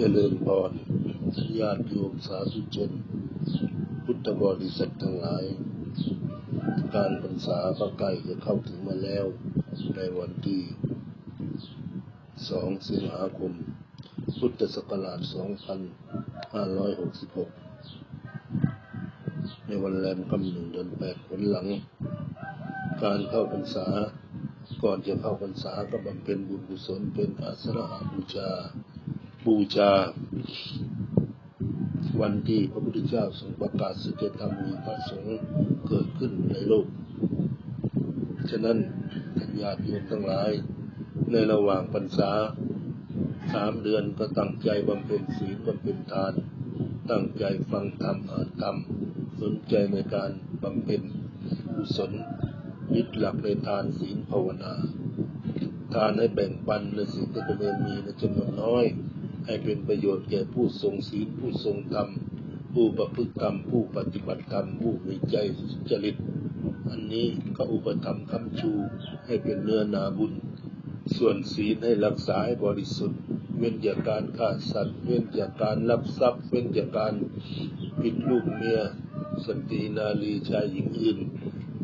เจริญพรญาติโยมสาธุชนพุทธบริษัททั้งหลาย การพรรษาก็ใกล้จะเข้าถึงมาแล้ว ในวันที่ 2 สิงหาคม พุทธศักราช 2566 ในวันแรมคำหนึ่งเดือนแปดผลหลัง การเข้าพรรษา ก่อนจะเข้าพรรษาก็บำเพ็ญบุญกุศลเป็นอาสนะบูชา บูชา วันที่พระพุทธเจ้าทรงประกาศสัจธรรมมีพระสงฆ์เกิดขึ้นในโลก ฉะนั้นทานญาติโยมทั้งหลาย ในระหว่างพรรษาสามเดือนก็ตั้งใจบำเพ็ญศีลบำเพ็ญทาน ตั้งใจฟังธรรมอ่านธรรม สนใจในการบำเพ็ญกุศลยึดหลักในทานศีลภาวนา ทานให้แบ่งปันในสิ่งที่ตนเองมีในจำนวนน้อย ให้เป็นประโยชน์แก่ผู้ทรงศีลผู้ทรงธรรม ผู้ประพฤติธรรม ผู้ปฏิบัติธรรม ผู้มีใจสุจริต อันนี้ก็อุปธรรมคำชูให้เป็นเนื้อนาบุญ ส่วนศีลให้รักษาให้บริสุทธิ์ เว้นจากการฆ่าสัตว์ เว้นจากการลักทรัพย์ เว้นจากการผิดลูกเมียสันตินารีชายหญิงอื่น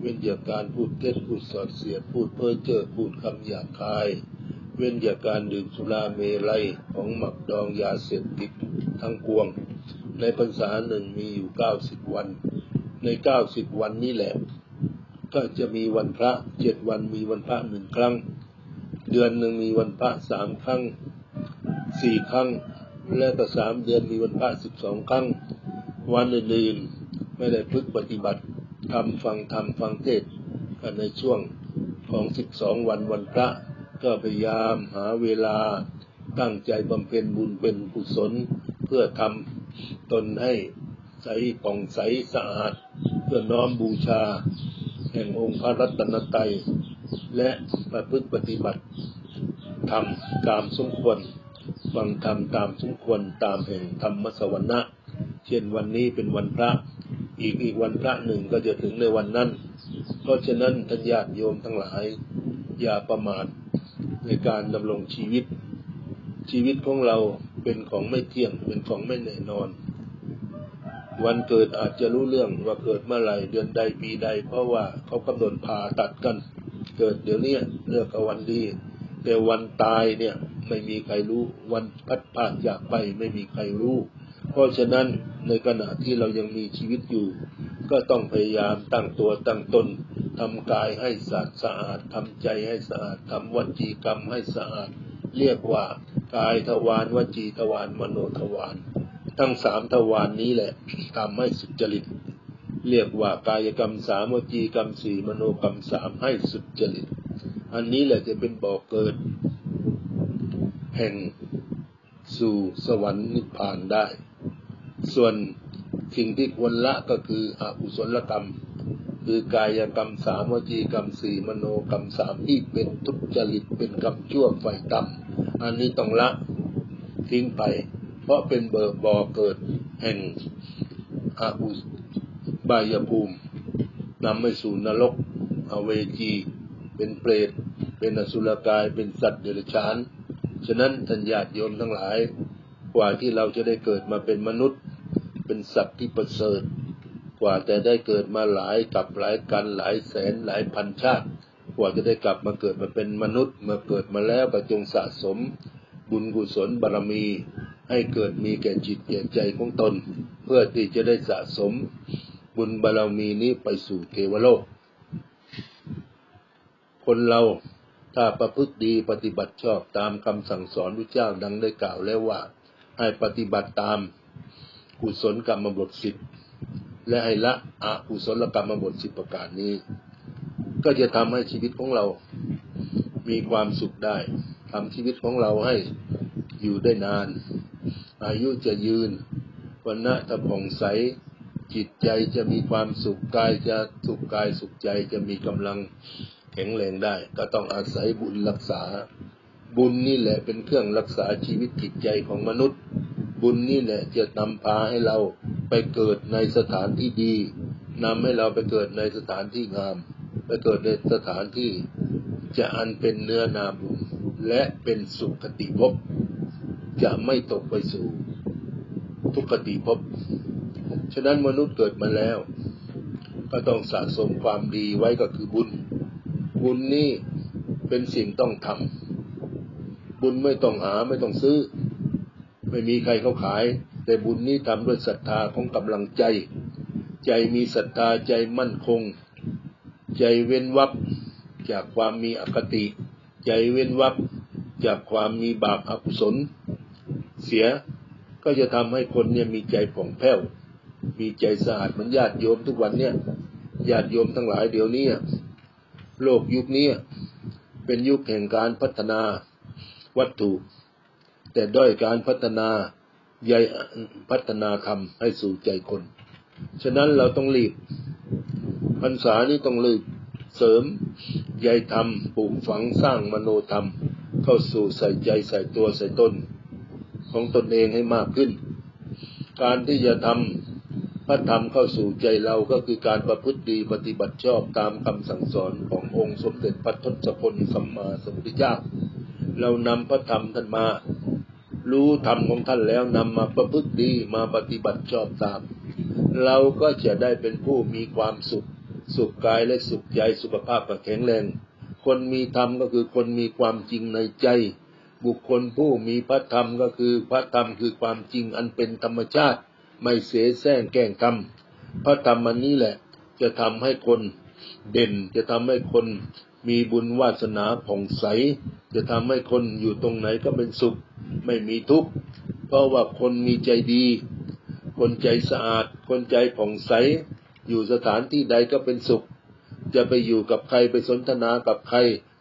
เว้นจากการพูดเท็จพูดสอดเสียดพูดเพ้อเจ้อพูดคำหยาบคาย เว้นจากการดื่มสุราเมลัยของหมักดองยาเสพติดทั้งปวง ในพรรษาหนึ่งมีอยู่เก้าสิบวัน ในเก้าสิบวันนี้แหละ ก็จะมีวันพระเจ็ดวันมีวันพระหนึ่งครั้ง เดือนหนึ่งมีวันพระสามครั้งสี่ครั้ง และก็สามเดือนมีวันพระสิบสองครั้ง วันอื่นๆไม่ได้พึกปฏิบัติทำฟังธรรมฟังเทศกันในช่วงของสิบสองวันวันพระ ก็พยายามหาเวลาตั้งใจบำเพ็ญบุญเป็นกุศล เพื่อทำตนให้ใสผ่องใสสะอาด เพื่อน้อมบูชา แห่งองค์พระรัตนตรัย และประพฤติปฏิบัติทำตามสมควรฟังธรรมตามสมควรตามแห่งธรรมสวรรณะ เช่นวันนี้เป็นวันพระ อีกอีกวันพระหนึ่งก็จะถึงในวันนั้น เพราะฉะนั้นท่านญาติโยมทั้งหลาย อย่าประมาท ในการดำรงชีวิต ชีวิตของเราเป็นของไม่เที่ยง เป็นของไม่แน่นอน วันเกิดอาจจะรู้เรื่องว่าเกิดเมื่อไหร่เดือนใดปีใด เพราะว่าเขากำหนดผ่าตัดกัน เกิดเดี๋ยวนี้เลือกวันดี แต่วันตายเนี่ยไม่มีใครรู้ วันพัดผ่านจากไปไม่มีใครรู้ เพราะฉะนั้นในขณะที่เรายังมีชีวิตอยู่ ก็ต้องพยายามตั้งตัวตั้งตน ทำกายให้สะอาดสะอาดทำใจให้สะอาดทำวจีกรรมให้สะอาด เรียกว่ากายทวารวจีทวารมโนทวารทั้งสามทวารนนี้แหละทำให้สุจริต เรียกว่ากายกรรมสามวจีกรรมสี่มโนกรรมสามให้สุจริต อันนี้แหละจะเป็นบ่อกเกิด แห่งสู่สวรรค์นิพพานได้ ส่วนสิ่งที่ควรละก็คืออกุศลกรรม คือกายกรรมสามวจีกรรมสี่มโนกรรมสามที่เป็นทุจริตเป็นกรรมชั่วไฟต่ำอันนี้ต้องละทิ้งไป เพราะเป็นเบิกบ่อเกิดแห่งอาอุบายภูมินำไปสู่นรกอเวจีเป็นเปรต เป็นอสุรกาย เป็นสัตว์เดรัจฉาน ฉะนั้นท่านญาติโยมทั้งหลาย กว่าที่เราจะได้เกิดมาเป็นมนุษย์ เป็นสัตว์ที่ประเสริฐ กว่าแต่ได้เกิดมาหลายกับหลายกันหลายแสนหลายพันชาติ กว่าจะได้กลับมาเกิดมาเป็นมนุษย์มื่อเกิดมาแล้วก็จงสะสม บุญกุศลบารมี ให้เกิดมีแก่จิตแก่ใจของตน เพื่อที่จะได้สะสม บุญบารมีนี้ไปสู่เทวโลก คนเราถ้าประพฤติดีปฏิบัติชอบตามคำสั่งสอนพระเจ้าดังได้กล่าวแล้วว่า ให้ปฏิบัติตามกุศลกรรมบทสิบ และให้ละอกุศลกรรมบทสิบประการนี้ ก็จะทำให้ชีวิตของเรามีความสุขได้ทำชีวิตของเราให้อยู่ได้นาน อายุจะยืนวันณะจะผ่องใส จิตใจจะมีความสุขกายจะสุขกายสุขใจจะมีกำลังแข็งแรงได้ ก็ต้องอาศัยบุญรักษา บุญนี่แหละเป็นเครื่องรักษาชีวิตจิตใจของมนุษย์ บุญนี่แหละจะนำพาให้เรา ไปเกิดในสถานที่ดีนำให้เราไปเกิดในสถานที่งาม ไปเกิดในสถานที่จะอันเป็นเนื้อนาบุญและเป็นสุขติภพจะไม่ตกไปสู่ทุกขติภพฉะนั้นมนุษย์เกิดมาแล้ว ก็ต้องสะสมความดีไว้ก็คือบุญ บุญนี่เป็นสิ่งต้องทำบุญไม่ต้องหาไม่ต้องซื้อ ไม่มีใครเขาขาย แต่บุญนี้ทำด้วยศรัทธาของกำลังใจ ใจมีศรัทธาใจมั่นคง ใจเว้นวักจากความมีอคติ ใจเว้นวักจากความมีบาปอกุศล เสียก็จะทำให้คนเนี่ยมีใจผ่องแผ้ว มีใจสะอาดเหมือนญาติโยมทุกวันเนี่ยญาติโยมทั้งหลายเดี๋ยวนี้โลกยุคนี้เป็นยุคแห่งการพัฒนาวัตถุ แต่ด้อยการพัฒนา ใยพัฒนาธรรมให้สู่ใจคน ฉะนั้นเราต้องรีบพรรษานี้ต้องรีบเสริมใยธรรมปลูกฝังสร้างมโนธรรม เข้าสู่ใส่ใจใส่ตัวใส่ตนของตนเองให้มากขึ้น การที่จะทำพระธรรมเข้าสู่ใจเราก็คือการประพฤติดีปฏิบัติชอบตามคำสั่งสอนขององค์สมเด็จพระทศพลสัมมาสัมพุทธเจ้าเรานำพระธรรมท่านมา รู้ธรรมของท่านแล้วนำมาประพฤติดีมาปฏิบัติชอบตาม เราก็จะได้เป็นผู้มีความสุข สุขกายและสุขใจสุขภาพแข็งแรง คนมีธรรมก็คือคนมีความจริงในใจ บุคคลผู้มีพระธรรมก็คือพระธรรมคือความจริงอันเป็นธรรมชาติ ไม่เสแสร้งแกล้งกรรมพระธรรมอันนี้แหละ จะทำให้คนเด่นจะทำให้คนมีบุญวาสนาผ่องใส จะทำให้คนอยู่ตรงไหนก็เป็นสุข ไม่มีทุกข์เพราะว่าคนมีใจดี คนใจสะอาด คนใจผ่องใส อยู่สถานที่ใดก็เป็นสุข จะไปอยู่กับใครไปสนทนากับใคร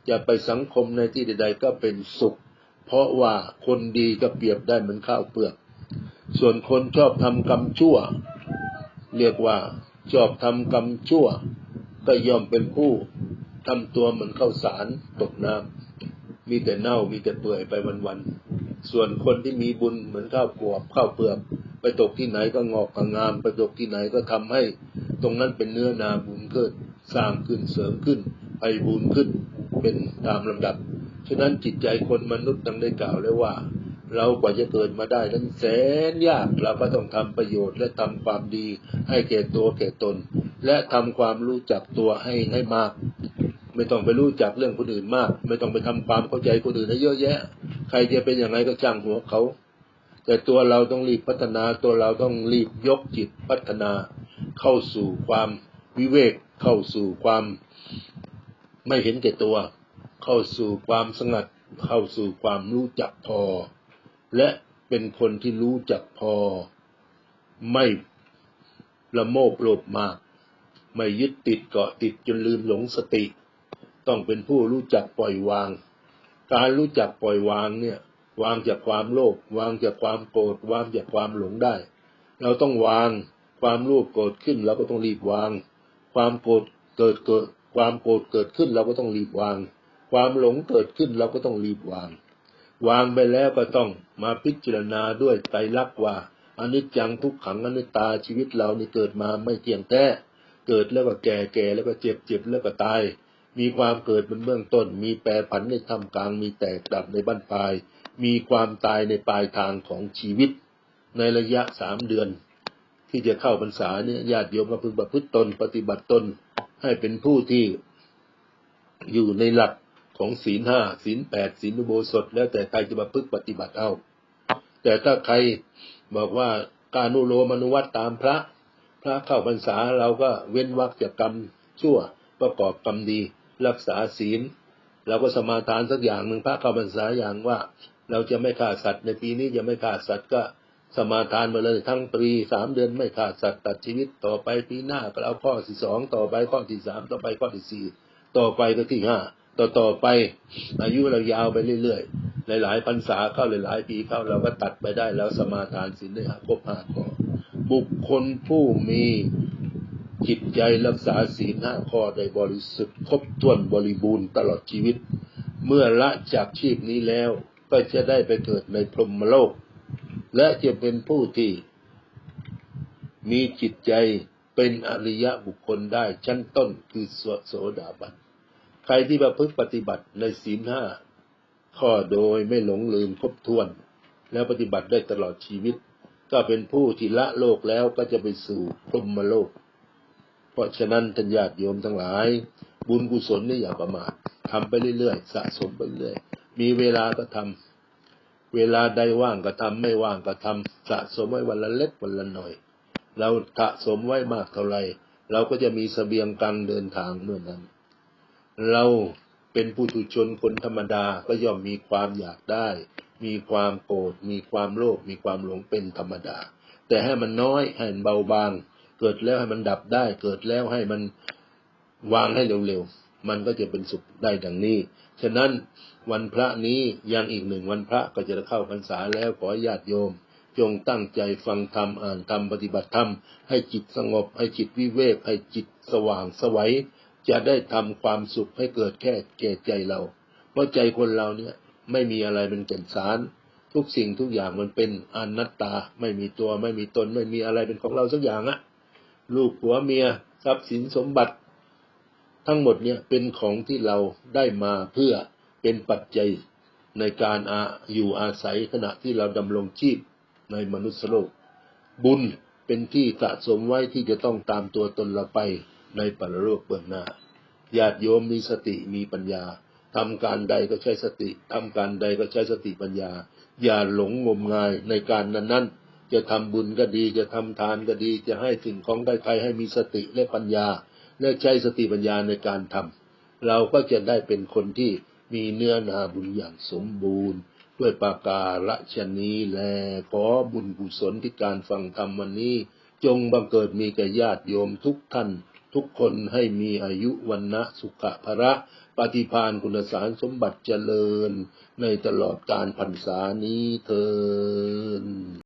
จะไปสังคมในที่ใด ๆ ก็เป็นสุข เพราะว่าคนดีก็เปรียบได้เหมือนข้าวเปลือก ส่วนคนชอบทำกรรมชั่ว เรียกว่าชอบทำกรรมชั่ว ก็ย่อมเป็นผู้ทำตัวเหมือนข้าวสารตกน้ำมีแต่เน่ามีแต่เปื่อยไปวันๆ ส่วนคนที่มีบุญเหมือนข้าวปวกข้าวเปลือกไปตกที่ไหนก็งอกก็งาม ไปตกที่ไหนก็ทำให้ ตรงนั้นเป็นเนื้อนาบุญเกิดสร้างขึ้นเสริมขึ้นไปบุญขึ้นเป็นตามลำดับ ฉะนั้นจิตใจคนมนุษย์ดังได้กล่าวแล้วว่า เรากว่าจะเกิดมาได้นั้นแสนยากเราก็ต้องทำประโยชน์และทำความดีให้แก่ตัวแก่ตน และทำความรู้จักตัวให้ให้มาก ไม่ต้องไปรู้จักเรื่องคนอื่นมาก ไม่ต้องไปทำความเข้าใจคนอื่นให้เยอะแยะ ใครจะเป็นอย่างไรก็จ้างหัวเขา แต่ตัวเราต้องรีบพัฒนาตัวเราต้องรีบยกจิตพัฒนา เข้าสู่ความวิเวกเข้าสู่ความไม่เห็นแก่ตัว เข้าสู่ความสงัด เข้าสู่ความรู้จักพอ และเป็นคนที่รู้จักพอ ไม่ละโมบโลภมาก ไม่ยึดติดเกาะติดจนลืมหลงสติ ต้องเป็นผู้รู้จักปล่อยวาง การรู้จักปล่อยวางเนี่ย วางจากความโลภวางจากความโกรธวางจากความหลงได้ เราต้องวางความโลภโกรธขึ้นเราก็ต้องรีบวาง ความโกรธเกิดเกิด ความโกรธเกิดขึ้นเราก็ต้องรีบวาง ความหลงเกิดขึ้นเราก็ต้องรีบวาง วางไปแล้วก็ต้องมาพิจารณาด้วยใจรักว่าอนิจจังทุกขังอนิจตาชีวิตเรานี่เกิดมาไม่เที่ยงแท้เกิดแล้วก็แก่แก่แล้วก็เจ็บเจ็บแล้วก็ตาย มีความเกิดเป็นเบื้องต้น มีแปรผันในทำกลาง มีแตกดับในบั้นปลาย มีความตายในปลายทางของชีวิต ในระยะสามเดือน ที่จะเข้าพรรษาเนี่ยญาติโยมก็พึงประพฤติตน ปฏิบัติตนให้เป็นผู้ที่อยู่ในหลักของศีลห้าศีลแปดศีลอุโบสถ แล้วแต่ใครจะมาพึกปฏิบัติเอา แต่ถ้าใครบอกว่าการนุโลมนุวัตตามพระ พระเข้าพรรษาเราก็เว้นวักจากกรรมชั่วประกอบกรรมดี รักษาศีล เราก็สมาทานสักอย่างหนึ่งพระเข้าพรรษาอย่างว่า เราจะไม่ฆ่าสัตว์ในปีนี้จะไม่ฆ่าสัตว์ก็สมาทานมาเลยทั้งปีสามเดือนไม่ฆ่าสัตว์ตัดชีวิตต่อไปปีหน้าก็เอาข้อที่สองต่อไปข้อที่สามต่อไปข้อที่สี่ต่อไปก็ที่ห้าต่อต่อไป อายุเรายาวไปเรื่อยๆ หลายๆพรรษาเข้าหลายๆปีเข้าเราก็ตัดไปได้แล้วสมาทานศีลได้ครบห้าข้อบุคคลผู้มี จิตใจรักษาศีลห้าข้อได้บริสุทธิ์ครบถ้วนบริบูรณ์ตลอดชีวิต เมื่อละจากชีพนี้แล้วก็จะได้ไปเกิดในพรหมโลก และจะเป็นผู้ที่ มีจิตใจเป็นอริยะบุคคลได้ชั้นต้นคือสโสดาบัน ใครที่ประพฤติปฏิบัติในศีลห้าข้อโดยไม่หลงลืมครบถ้วน แล้วปฏิบัติได้ตลอดชีวิต ก็เป็นผู้ที่ละโลกแล้วก็จะไปสู่พรหมโลก เพราะฉะนั้นท่านญาติโยมทั้งหลาย บุญกุศลนี่อย่าประมาททำไปเรื่อยๆสะสมไปเรื่อยมีเวลาก็ทำเวลาใดว่างก็ทำไม่ว่างก็ทำสะสมไว้วันละเล็กวันละหน่อย เราสะสมไว้มากเท่าไหร่เราก็จะมีเสบียงการเดินทางเมื่อนั้น เราเป็นผู้ถุชนคนธรรมดาก็ย่อมมีความอยากได้ มีความโกรธมีความโลภมีความหลงเป็นธรรมดา แต่ให้มันน้อยให้เบาบาง เกิดแล้วให้มันดับได้ เกิดแล้วให้มันวางให้เร็วๆ มันก็จะเป็นสุขได้ดังนี้ ฉะนั้นวันพระนี้ยังอีกหนึ่งวันพระก็จะเข้าพรรษาแล้วขอญาติโยม จงตั้งใจฟังธรรมอ่านธรรมปฏิบัติธรรม ให้จิตสงบ ให้จิตวิเวก ให้จิตสว่างสวัยจะได้ทำความสุขให้เกิดแค่แก่ใจเรา เพราะใจคนเราเนี่ยไม่มีอะไรเป็นแก่นสาร ทุกสิ่งทุกอย่างมันเป็นอนัตตา ไม่มีตัวไม่มีตนไม่มีอะไรเป็นของเราสักอย่างอะ ลูกผัวเมียทรัพย์สินสมบัติ ทั้งหมดเนี่ยเป็นของที่เราได้มาเพื่อเป็นปัจจัยในการอาอยู่อาศัยขณะที่เราดำรงชีพในมนุษย์โลก บุญเป็นที่สะสมไว้ที่จะต้องตามตัวตนเราไปในปรโลกเบื้องหน้าญาติโยมมีสติมีปัญญาทำการใดก็ใช้สติทำการใดก็ใช้สติปัญญา อย่าหลงงมงายในการนั้นๆ จะทำบุญก็ดี จะทำทานก็ดี จะให้สิ่งของได้ใครให้มีสติและปัญญา และใช้สติปัญญาในการทำเราก็จะได้เป็นคนที่มีเนื้อนาบุญอย่างสมบูรณ์ ด้วยปาการะชนีแลขอบุญกุศลที่การฟังธรรมวันนี้ จงบังเกิดมีแก่ญาติโยมทุกท่าน ทุกคนให้มีอายุวันนะสุขภระปฏิพานคุณสารสมบัติเจริญในตลอดการพรรษานี้เทิน